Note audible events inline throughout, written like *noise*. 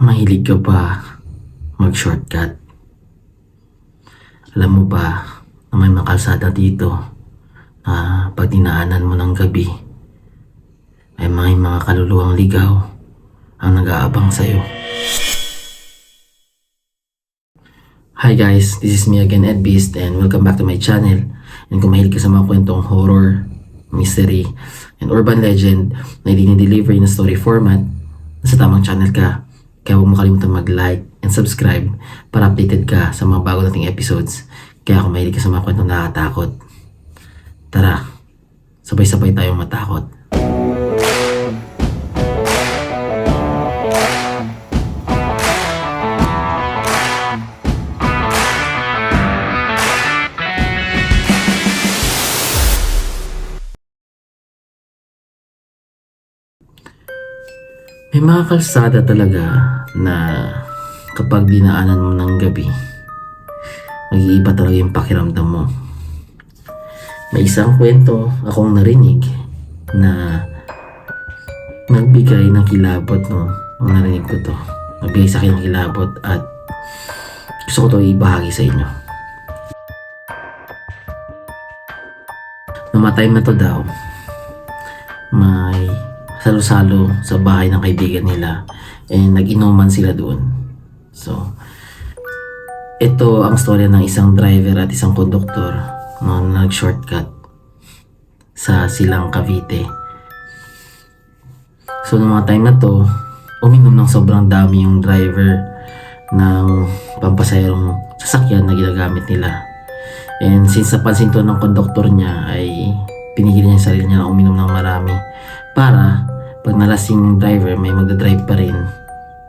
Mahilig ka ba mag-shortcut? Alam mo ba na may mga dito na pag dinaanan mo ng gabi ay may mga kaluluwang ligaw ang nag-aabang sa'yo. Hi guys, this is me again Ed Beast and welcome back to my channel. And kung mahilig ka sa mga kwentong horror, mystery, and urban legend na dinideliver na story format, nasa tamang channel ka. Kaya huwag mo mag-like and subscribe para updated ka sa mga bago nating episodes. Kaya kung mahilig ka sa mga kwentong nakakatakot, tara, sabay-sabay tayong matakot. May mga kalsada talaga na kapag dinaanan mo ng gabi, mag-iiba talaga yung pakiramdam mo. May isang kwento akong narinig na nagbigay ng kilabot no. Ang narinig ko to. Nagbigay sa akin ng kilabot at gusto ko to ibahagi sa inyo. Namatay na to daw. Salo-salo sa bahay ng kaibigan nila and nag-inuman sila doon. So, ito ang storya ng isang driver at isang konduktor no, na nag-shortcut sa Silang Cavite. So, noong mga time na to, uminom ng sobrang dami yung driver ng pampasayarong sasakyan na ginagamit nila. And since napansin to ng konduktor niya ay pinigil niya yung sarili niya na uminom ng marami para pag nalasing yung driver may magdadrive pa rin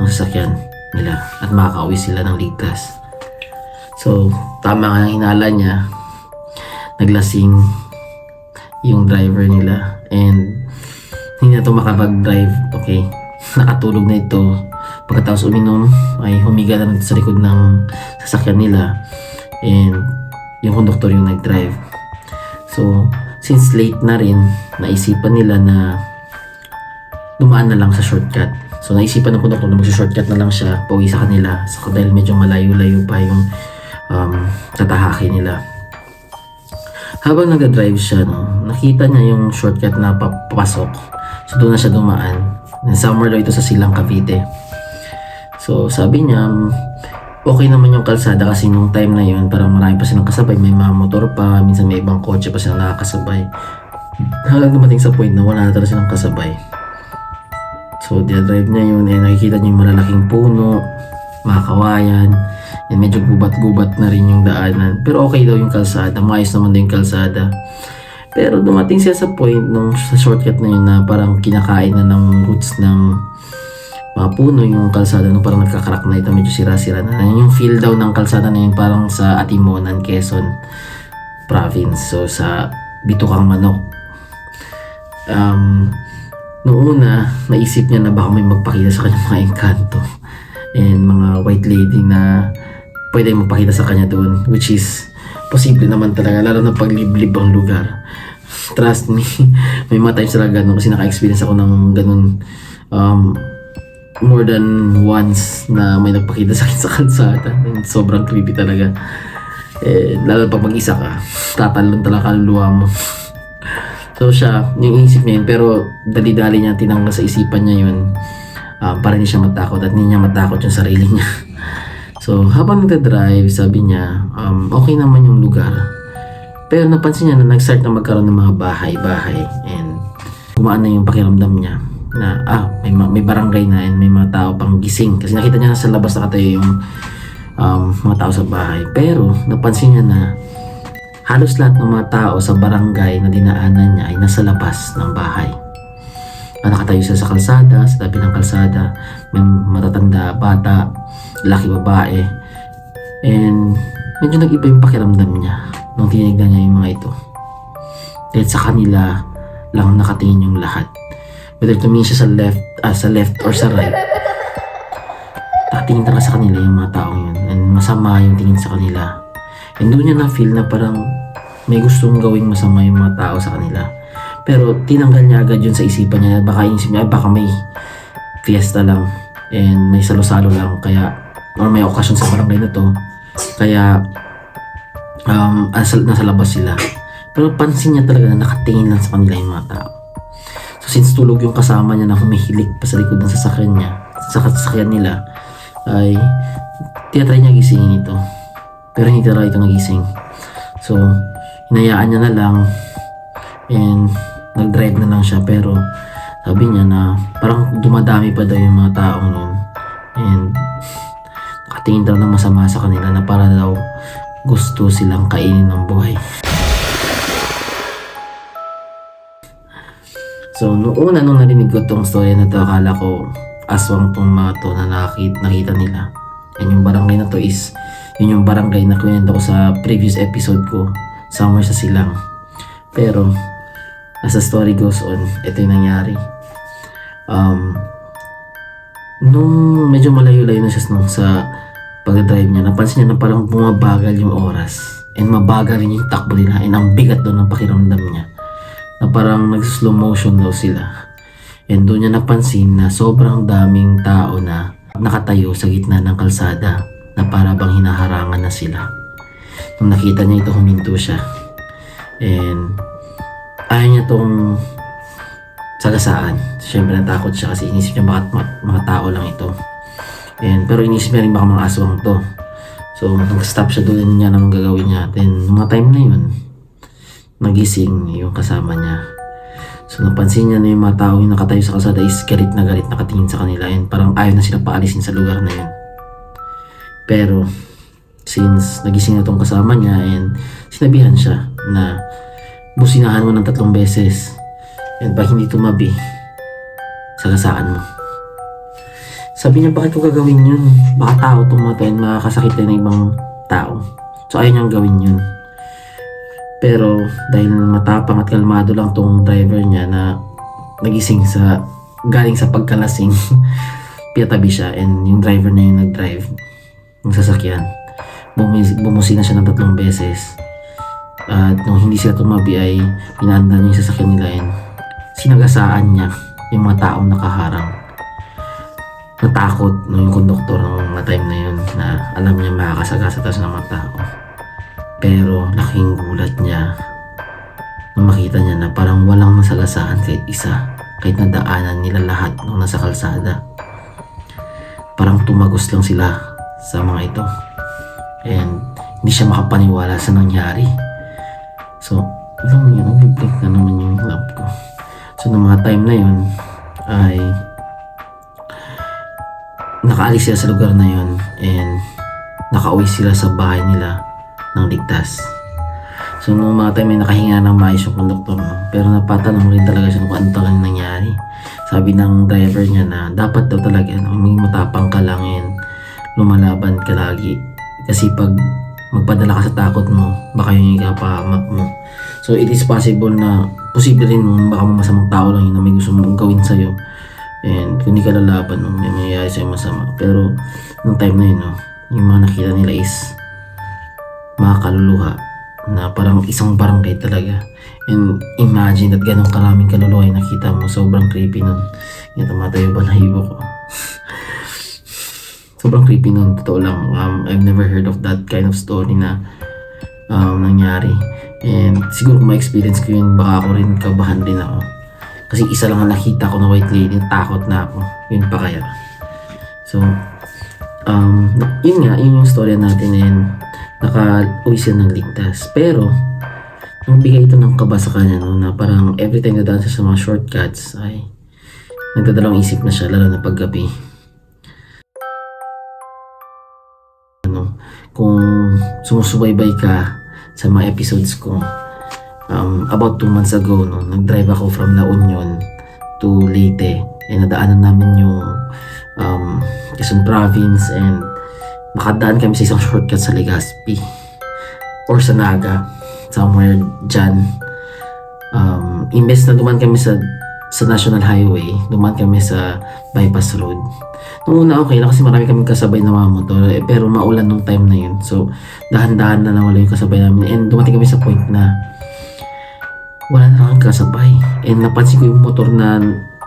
ng sasakyan nila at makakauwi sila ng ligtas. So, tama nga hinala niya. Naglasing yung driver nila and hindi na ito makapag-drive. Okay. *laughs* Nakatulog na ito. Pagkatapos uminom ay humiga na sa likod ng sasakyan nila and yung konduktor yung nag-drive. So, since late na rin, naisipan nila na dumaan na lang sa shortcut. So, naisipan ng konduktor na mag-shortcut na lang siya pauwi sa kanila. So, dahil medyo malayo-layo pa yung um, tatahaki nila. Habang nag-drive siya, no, nakita niya yung shortcut na papasok. So, doon na siya dumaan. Somewhere daw ito sa Silang Cavite. So, sabi niya, okay naman yung kalsada kasi nung time na yun, parang marami pa silang kasabay. May mga motor pa, minsan may ibang kotse pa silang nakakasabay. Hanggang dumating sa point na wala na talaga silang kasabay. So, drive niya yun and nakikita niya yung malalaking puno, mga kawayan, and medyo gubat-gubat na rin yung daanan. Pero okay daw yung kalsada, maayos naman din yung kalsada. Pero dumating siya sa point nung sa shortcut na yun na parang kinakain na ng roots ng mga puno yung kalsada no parang nagkakarak na ito medyo sira-sira na yung feel daw ng kalsada na yun parang sa Atimonan, Quezon province so sa Bitukang Manok um, noong una naisip niya na baka may magpakita sa kanya mga engkanto and mga white lady na pwede magpakita sa kanya doon which is posible naman talaga lalo na pagliblib ang lugar trust me *laughs* may mga times talaga ganun kasi naka-experience ako ng ganun um, more than once na may nagpakita sa akin sa kalsada. And *laughs* sobrang creepy talaga. Eh, lalo pag mag-isa ka, tatalon talaga kaluluwa mo. *laughs* so siya, yung isip niya yun, pero dali-dali niya tinanggal sa isipan niya yun um, para hindi siya matakot at hindi niya matakot yung sarili niya. *laughs* so habang nagda-drive, sabi niya, um, okay naman yung lugar. Pero napansin niya na nag-start na magkaroon ng mga bahay-bahay and gumaan na yung pakiramdam niya na ah may ma- may barangay na and may mga tao pang gising kasi nakita niya na sa labas nakatayo yung um, mga tao sa bahay pero napansin niya na halos lahat ng mga tao sa barangay na dinaanan niya ay nasa labas ng bahay Ah, nakatayo sila sa kalsada sa tabi ng kalsada may matatanda bata laki babae and medyo nag-iba yung pakiramdam niya nung tinignan niya yung mga ito dahil sa kanila lang nakatingin yung lahat whether tumingin siya sa left, ah, sa left or sa right, nakatingin talaga sa kanila yung mga taong yun. And masama yung tingin sa kanila. And doon niya na-feel na parang may gustong gawing masama yung mga tao sa kanila. Pero tinanggal niya agad yun sa isipan niya. Baka inisip niya, "Ay, baka may fiesta lang. And may salo-salo lang kaya or may okasyon sa barangay na to. Kaya um, nasa, nasa labas sila. Pero pansin niya talaga na nakatingin lang sa kanila yung mga tao. So since tulog yung kasama niya na humihilik pa sa likod ng sasakyan niya, sa sasakyan nila, ay tinatry niya gisingin ito. Pero hindi talaga ito nagising. So, hinayaan niya na lang and nag-drive na lang siya pero sabi niya na parang dumadami pa daw yung mga taong nun and nakatingin daw na masama sa kanila na para daw gusto silang kainin ng buhay. So, noong una nung narinig ko tong story na to, akala ko aswang tong mga to na nakita nila. And yung barangay na to is, yun yung barangay na kwento ko sa previous episode ko, somewhere sa silang. Pero, as the story goes on, ito yung nangyari. Um, nung medyo malayo-layo na siya nung sa pag-drive niya, napansin niya na parang bumabagal yung oras. And mabagal rin yung takbo nila. And ang bigat doon ng pakiramdam niya na parang nag-slow motion daw sila. And doon niya napansin na sobrang daming tao na nakatayo sa gitna ng kalsada na para bang hinaharangan na sila. Nung nakita niya ito, huminto siya. And ayaw niya tong sagasaan. Siyempre natakot siya kasi inisip niya baka mga, mga tao lang ito. And, pero inisip niya rin baka mga aswang to. So, nag-stop siya doon niya naman gagawin niya. Then, mga time na yun, nagising yung kasama niya. So napansin niya na yung mga tao yung nakatayo sa kalsada is galit na galit nakatingin sa kanila and parang ayaw na sila paalisin sa lugar na yun. Pero since nagising na tong kasama niya and sinabihan siya na businahan mo ng tatlong beses and pag hindi tumabi, sagasaan mo. Sabi niya, bakit ko gagawin yun? Baka tao tumato and makakasakit ng ibang tao. So ayaw niyang gawin yun. Pero dahil matapang at kalmado lang tong driver niya na nagising sa galing sa pagkalasing, *laughs* pinatabi siya and yung driver na yung nag-drive ng sasakyan. Bumis, bumusina siya ng tatlong beses. At nung hindi sila tumabi ay inaanda niya yung sasakyan nila and sinagasaan niya yung mga taong nakaharang. Natakot nung konduktor ng mga time na yun na alam niya makakasagasatas ng mga tao. Pero laking gulat niya nung makita niya na parang walang nasagasaan kahit isa kahit nadaanan nila lahat nung nasa kalsada. Parang tumagos lang sila sa mga ito. And hindi siya makapaniwala sa nangyari. So, alam mo yun, nag-blink na naman yung lamp ko. So, nung mga time na yun, ay nakaalis sila sa lugar na yun and nakauwi sila sa bahay nila ng ligtas. So, nung mga time ay nakahinga ng maayos yung konduktor, no? pero napatanong rin talaga siya kung ano talagang nangyari. Sabi ng driver niya na dapat daw talaga no, maging matapang ka lang and lumalaban ka lagi. Kasi pag magpadala ka sa takot mo, baka yung ikapahamak mo. So, it is possible na posible rin mo, baka masamang tao lang yun na may gusto mong gawin sa'yo. And kung hindi ka lalaban, no, may mangyayari sa'yo masama. Pero, nung time na yun, no, yung mga nakita nila is mga kaluluha na parang isang barangay talaga. And imagine that ganong karaming kaluluha yung nakita mo. Sobrang creepy nun. Yan, tumatayo ba na ko? *laughs* Sobrang creepy nun. Totoo lang. Um, I've never heard of that kind of story na um, nangyari. And siguro kung ma-experience ko yun, baka ako rin kabahan din ako. Kasi isa lang ang nakita ko na white lady, takot na ako. Yun pa kaya. So, um, yun nga, yun yung story natin and naka-uwi siya ng ligtas. Pero, nang bigay ito ng kaba sa kanya, no, na parang every time na daan siya sa mga shortcuts, ay nagdadalawang isip na siya, lalo na paggabi. Kung sumusubaybay ka sa mga episodes ko, um, about 2 months ago, no, nag-drive ako from La Union to Leyte. And nadaanan namin yung um, Quezon Province and makadaan kami sa isang shortcut sa Legazpi or sa Naga somewhere dyan um, imbes na duman kami sa sa National Highway duman kami sa bypass road nung una okay lang kasi marami kaming kasabay na mga motor eh, pero maulan nung time na yun so dahan-dahan na nawala yung kasabay namin and dumating kami sa point na wala na lang kasabay and napansin ko yung motor na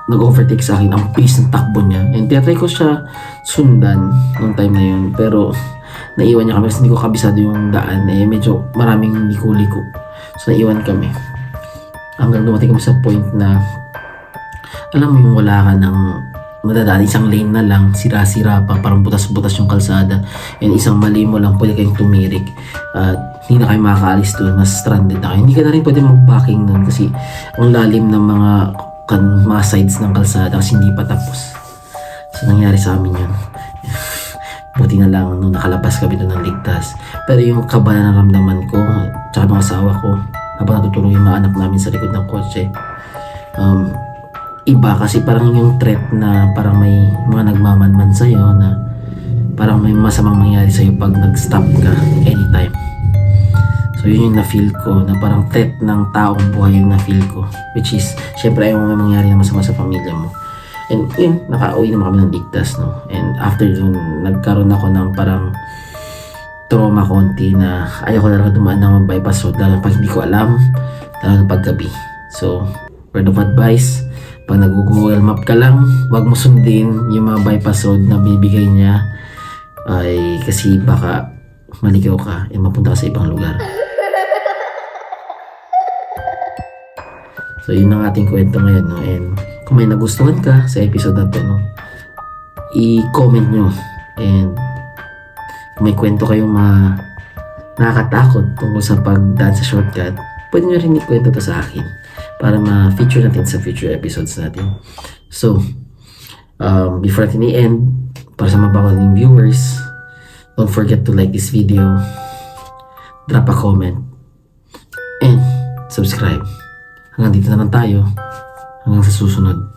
nag-overtake sa akin ang pace ng takbo niya. And tinatry ko siya sundan nung time na yun. Pero naiwan niya kami kasi hindi ko kabisado yung daan. Eh, medyo maraming liko-liko. So, naiwan kami. Hanggang dumating kami sa point na alam mo yung wala ka ng madadaan, isang lane na lang, sira-sira pa, parang butas-butas yung kalsada. And isang mali mo lang, pwede kayong tumirik. At hindi na kayo makakaalis doon, mas stranded na kayo. Hindi ka na rin pwede mag-backing doon kasi ang lalim ng mga kan, mga sides ng kalsada kasi hindi pa tapos. So, nangyari sa amin yun. *laughs* Buti na lang nung nakalabas kami doon ng ligtas. Pero yung kaba na naramdaman ko, tsaka ng asawa ko, habang natutulog yung mga anak namin sa likod ng kotse, um, iba kasi parang yung threat na parang may mga nagmamanman sa'yo na parang may masamang mangyari sa'yo pag nag-stop ka anytime. So yun yung na-feel ko na parang threat ng taong buhay yung na-feel ko. Which is, syempre ayaw mo may mangyari na masama sa pamilya mo. And yun, nakauwi naman kami ng ligtas, no? And after dun, nagkaroon ako ng parang trauma konti na ayaw ko talaga dumaan ng bypass road lalo pag hindi ko alam, lalo na pag gabi. So, word of advice, pag nag-google map ka lang, wag mo sundin yung mga bypass road na bibigay niya ay kasi baka maligaw ka and mapunta ka sa ibang lugar. So, yun ang ating kwento ngayon, no? And kung may nagustuhan ka sa episode na to, no? I-comment nyo. And kung may kwento kayong mga nakakatakot tungkol sa pagdaan sa shortcut, pwede nyo rin ikwento to sa akin para ma-feature natin sa future episodes natin. So, um, before natin i-end, para sa mga bagong viewers, don't forget to like this video, drop a comment, and subscribe. Hanggang dito na lang tayo. Hanggang sa susunod.